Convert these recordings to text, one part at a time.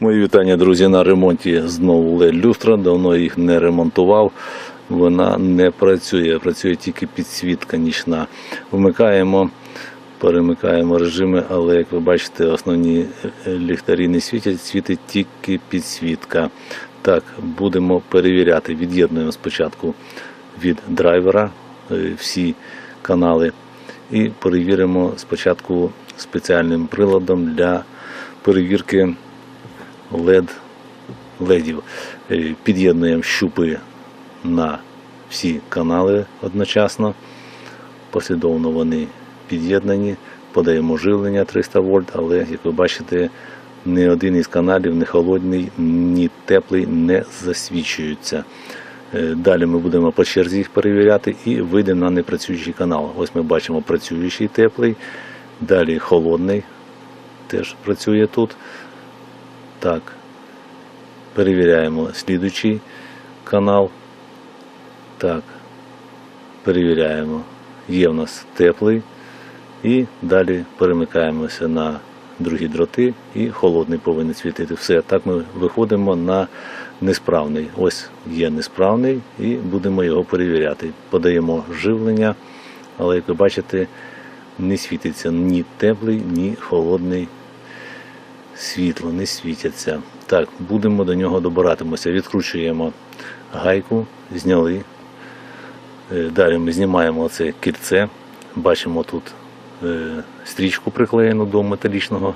Мої вітання, друзі, на ремонті знову люстра. Давно їх не ремонтував. Вона не працює, працює тільки підсвітка нічна. Вмикаємо, перемикаємо режими, але як ви бачите, основні е, ліхтарі не світять, світить тільки підсвітка. Так, будемо перевіряти. Від'єднуємо спочатку від драйвера е, всі канали і перевіримо спочатку спеціальним приладом для перевірки LED, ледів. Е, Під'єднуємо щупи на всі канали одночасно. Послідовно вони під'єднані, подаємо живлення 300 вольт, але, як ви бачите, ні один із каналів, ні холодний, ні теплий не засвічуються. Е, Далі ми будемо по черзі їх перевіряти і вийдемо на непрацюючий канал. Ось ми бачимо працюючий теплий, далі холодний теж працює тут. Так. Перевіряємо слідуючий канал. Так. Перевіряємо. Є в нас теплий. І далі перемикаємося на другі дроти і холодний повинен світити. Все. Так ми виходимо на несправний. Ось є несправний і будемо його перевіряти. Подаємо живлення, але як ви бачите, не світиться ні теплий, ні холодний світло, не світяться. Так, будемо до нього добиратимося. Відкручуємо гайку, зняли. Е, Далі ми знімаємо це кільце. Бачимо тут е, стрічку приклеєну до металічного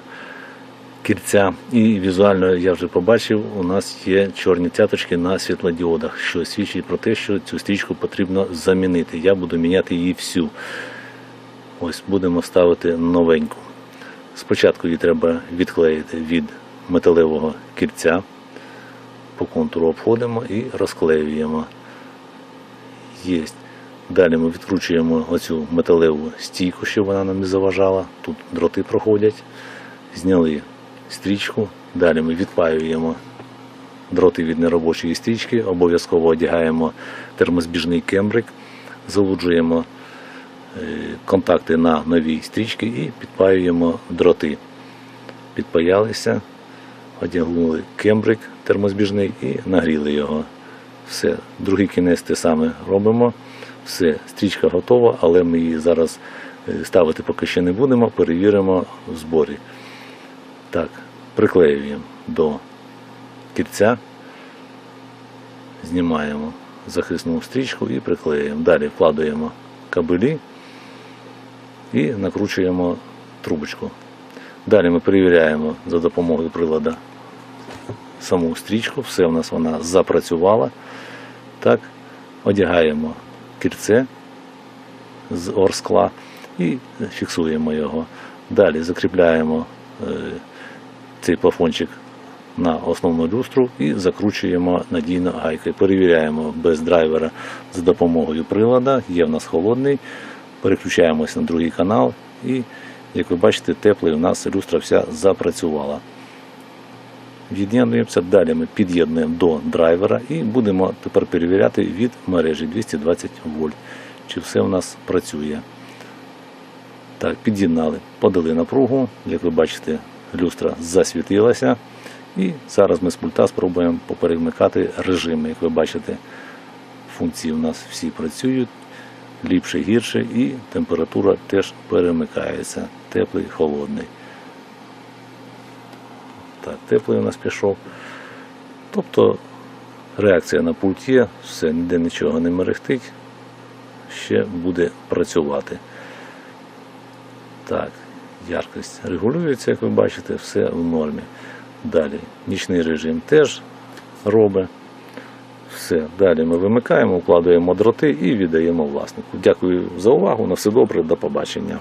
кільця. І візуально я вже побачив, у нас є чорні цяточки на світлодіодах, що свідчить про те, що цю стрічку потрібно замінити. Я буду міняти її всю. Ось будемо ставити новеньку. Спочатку її треба відклеїти від металевого кільця. По контуру обходимо і розклеюємо. Єсть. Далі ми відкручуємо оцю металеву стійку, щоб вона нам не заважала. Тут дроти проходять. Зняли стрічку. Далі ми відпаюємо дроти від неробочої стрічки. Обов'язково одягаємо термозбіжний кембрик, залуджуємо контакти на новій стрічці і підпаюємо дроти. Підпаялися, одягнули кембрик термозбіжний і нагріли його. Все, другий кінець те саме робимо. Все, стрічка готова, але ми її зараз е, ставити поки ще не будемо, перевіримо в зборі. Так, приклеюємо до кільця, знімаємо захисну стрічку і приклеюємо. Далі вкладаємо кабелі і накручуємо трубочку. Далі ми перевіряємо за допомогою прилада саму стрічку, все у нас вона запрацювала. Так, одягаємо кільце з орскла і фіксуємо його. Далі закріпляємо е, цей плафончик на основну люстру і закручуємо надійно гайкою. Перевіряємо без драйвера за допомогою прилада. Є в нас холодний. Переключаємося на другий канал і, як ви бачите, теплий у нас люстра вся запрацювала. Від'єднуємося, далі ми під'єднуємо до драйвера і будемо тепер перевіряти від мережі 220 вольт, чи все у нас працює. Так, під'єднали, подали напругу, як ви бачите, люстра засвітилася. І зараз ми з пульта спробуємо поперемикати режими. Як ви бачите, функції у нас всі працюють, ліпше, гірше, і температура теж перемикається. Теплий, холодний. Так, теплий у нас пішов. Тобто реакція на пульт є, все, ніде нічого не мерехтить, ще буде працювати. Так, яркость регулюється, як ви бачите, все в нормі. Далі нічний режим теж робить. Все, далі ми вимикаємо, укладаємо дроти і віддаємо власнику. Дякую за увагу. На все добре, до побачення.